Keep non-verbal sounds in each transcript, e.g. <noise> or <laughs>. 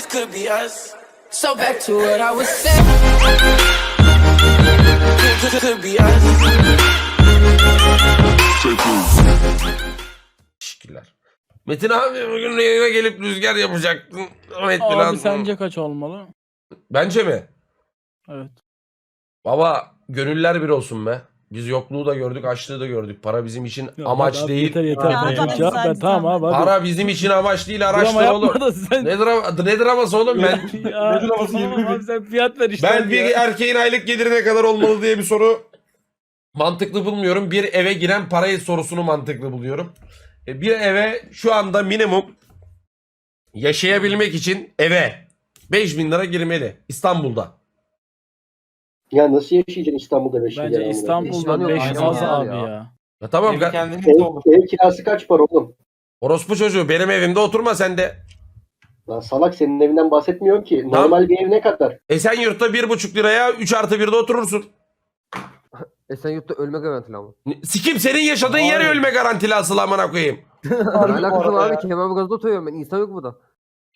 this could be us. So back to what I was saying. Could, could be us. Teşekkürler. Metin abi bugün yayına gelip rüzgar yapacaktın. Ahmet Abi Bilan. sence kaç olmalı? Bence mi? Evet. Baba gönüller bir olsun be. Biz yokluğu da gördük, açlığı da gördük. Para bizim için Ya amaç hadi abi, değil. Yeter yeter. Ya Ben cevap ver. hadi Tamam abi hadi. Para bizim için amaç değil, Drama araçtır yapma oğlum. da sen. Ne, drama, ne draması oğlum ben? <laughs> ya, Ne draması, tamam yemin abi sen fiyat ver işte. Ben hadi bir ya. erkeğin aylık geliri ne kadar olmalı diye bir soru mantıklı bulmuyorum. Bir eve giren parayı sorusunu mantıklı buluyorum. E, Bir eve şu anda minimum yaşayabilmek için eve 5000 lira girmeli İstanbul'da. Ya nasıl yaşayacaksın İstanbul'da 5 Bence milyar? İstanbul'da 5 Aynen az abi ya. ya. Tamam ga- Ev, oldu. ev kirası kaç para oğlum? orospu çocuğu benim evimde oturma sen de. Lan salak senin evinden bahsetmiyorum ki. Normal bir ev ne kadar? Esenyurt'ta 1,5 liraya 3 artı 1'de oturursun. Esenyurt'ta ölme garantili ama. Sikim senin yaşadığın yer ölme garantili asıl amına koyayım. Ne alakası var abi? Kemerburgaz'da oturuyorum ben. İnsan yok burada.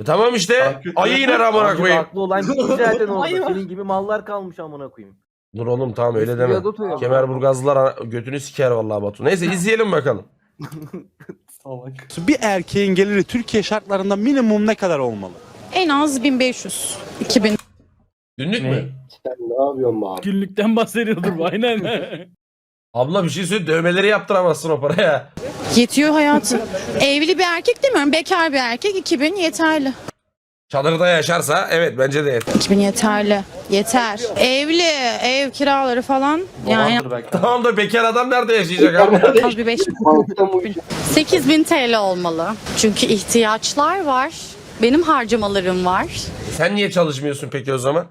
E tamam işte Hakikaten. ayı iner amına koyayım. Haklı olan bir <laughs> zaten orada. var. Senin gibi mallar kalmış amına koyayım. Dur oğlum tamam öyle deme. Kemerburgazlılar ana- götünü siker vallahi Batu. Neyse izleyelim bakalım. <laughs> Salak. Bir erkeğin geliri Türkiye şartlarında minimum ne kadar olmalı? En az 1500. 2000. Günlük mü? Sen ne yapıyorsun be abi? Günlükten bahsediyordur bu aynen. <laughs> Abla bir şey söyle dövmeleri yaptıramazsın o paraya. Yetiyor hayatım. Evli bir erkek demiyorum. Bekar bir erkek 2000 yeterli. Çadırda yaşarsa evet bence de yeter. 2000 yeterli. Yeter. Evli, ev kiraları falan. Yani. Tamam da bekar adam nerede yaşayacak abi? az bir 5000. Bankta mı uyuyacaksın? 8000 TL olmalı. Çünkü ihtiyaçlar var. Benim harcamalarım var. Sen niye çalışmıyorsun peki o zaman?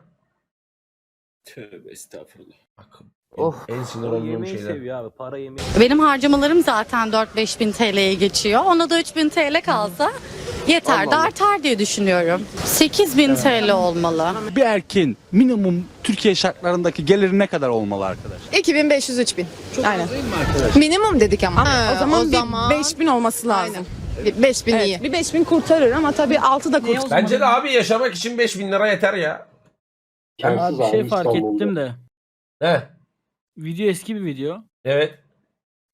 Tövbe estağfurullah. Bak, Of. En, sinir olduğum şeyler. seviyor abi. Para yemeyi. Benim harcamalarım zaten 4-5 bin TL'ye geçiyor. Ona da 3 bin TL kalsa yeter de artar diye düşünüyorum. 8 bin TL olmalı. Bir erkeğin minimum Türkiye şartlarındaki geliri ne kadar olmalı arkadaş? 2500-3000. Aynen. Minimum dedik ama. o zaman, bir 5000 olması lazım. Bir 5000 iyi. Bir 5000 kurtarır ama tabii 6 da kurtarır. Bence de abi yaşamak için 5000 lira yeter ya. Abi İmkansız bir şey fark İstanbul'da. ettim de. He. Video eski bir video. Evet.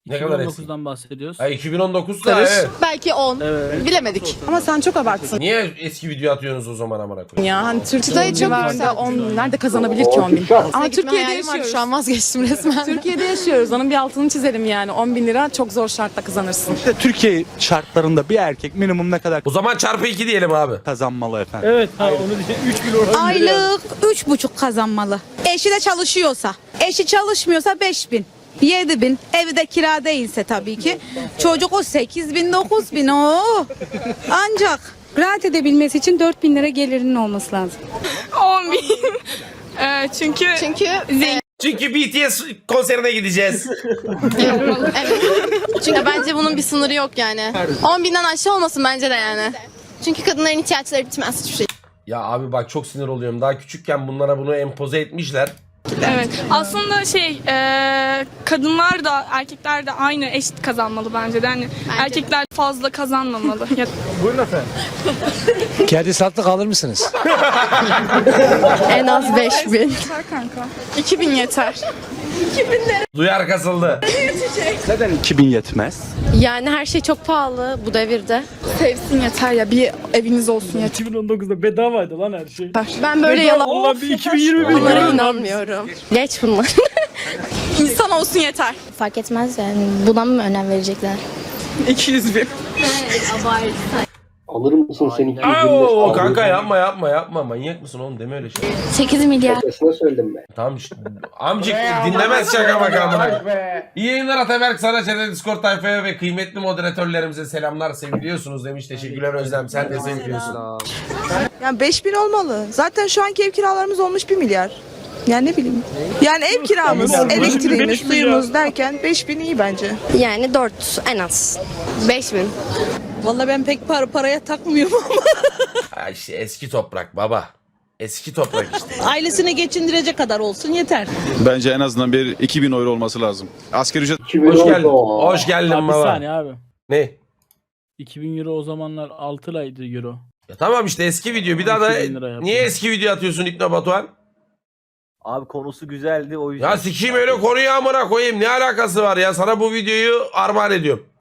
Ne kadar eski? 2019'dan bahsediyoruz. Ha 2019'da evet. Belki 10. Evet. Bilemedik. Ama sen çok abarttın. Niye eski video atıyorsunuz o zaman amına koyayım? Ya hani Türkiye'de çok yüksek. 10 nerede kazanabilir ki 10 bin? Ama Türkiye'de yaşıyoruz. Şu an vazgeçtim resmen. <laughs> Türkiye'de yaşıyoruz. Onun bir altını çizelim yani. 10 bin lira çok zor şartla kazanırsın. İşte Türkiye şartlarında bir erkek minimum ne kadar O zaman çarpı 2 diyelim abi. kazanmalı efendim? Evet ha onu diyeceğim. 3 bin oran Aylık üç buçuk kazanmalı. Eşi de çalışıyorsa. Eşi çalışmıyorsa beş bin. Yedi bin. Evi de kira değilse tabii ki. Çocuk o sekiz bin, dokuz bin. Oo. Ancak rahat edebilmesi için dört bin lira gelirinin olması lazım. 10 bin. çünkü çünkü Çünkü BTS konserine gideceğiz. evet. Çünkü bence bunun bir sınırı yok yani. 10 binden aşağı olmasın bence de yani. Çünkü kadınların ihtiyaçları bitmez hiçbir şey. ya abi bak çok sinir oluyorum. Daha küçükken bunlara bunu empoze etmişler. Evet. Aslında şey, e, kadınlar da erkekler de aynı eşit kazanmalı bence de. Hani erkekler fazla kazanmamalı. <laughs> Ya- Kedi sattık alır mısınız? <laughs> En az 5 bin. 2000 yeter. Duyar kasıldı. <laughs> Neden 2000 yetmez? Yani her şey çok pahalı bu devirde. Sevsin yeter ya. Bir eviniz olsun yeter. 2019'da bedavaydı lan her şey. Ben böyle yalan olan bir 2020 Onlara inanmıyorum. Geç bunlar. <laughs> insan olsun yeter. Fark etmez yani. Buna mı önem verecekler? 200 bin. Alır mısın sen 200 Oo kanka yapma yapma yapma. Manyak mısın oğlum deme öyle şey. 8 milyar. Şakasına söyledim ben. Tamam işte. Amcık dinlemez şaka bak amına. İyi yayınlar Ataberk sana çete Discord tayfaya ve kıymetli moderatörlerimize selamlar seviliyorsunuz demiş. Teşekkürler Özlem sen de seviliyorsun. Yani 5000 olmalı. Zaten şu anki ev kiralarımız olmuş 1 milyar. Yani ne bileyim. Yani ev kiramız, elektriğimiz, suyumuz derken 5000 iyi bence. Yani 4 en az. 5000. Vallahi ben pek para paraya takmıyorum ama. <laughs> Ha işte eski toprak baba. Eski toprak işte. Ailesini geçindirecek kadar olsun yeter. Bence en azından bir 2000 euro olması lazım. Asgari ücret 2000 Hoş geldin. Hoş geldin Abi bir baba. saniye abi. Ne? 2000 euro o zamanlar 6 liraydı euro. Ya tamam işte eski video. Bir daha da 2000 lira yaptı. niye eski video atıyorsun İpne Batuhan? Abi konusu güzeldi o yüzden. Ya sikeyim öyle konuyu amına koyayım. Ne alakası var ya? Sana bu videoyu armağan ediyorum.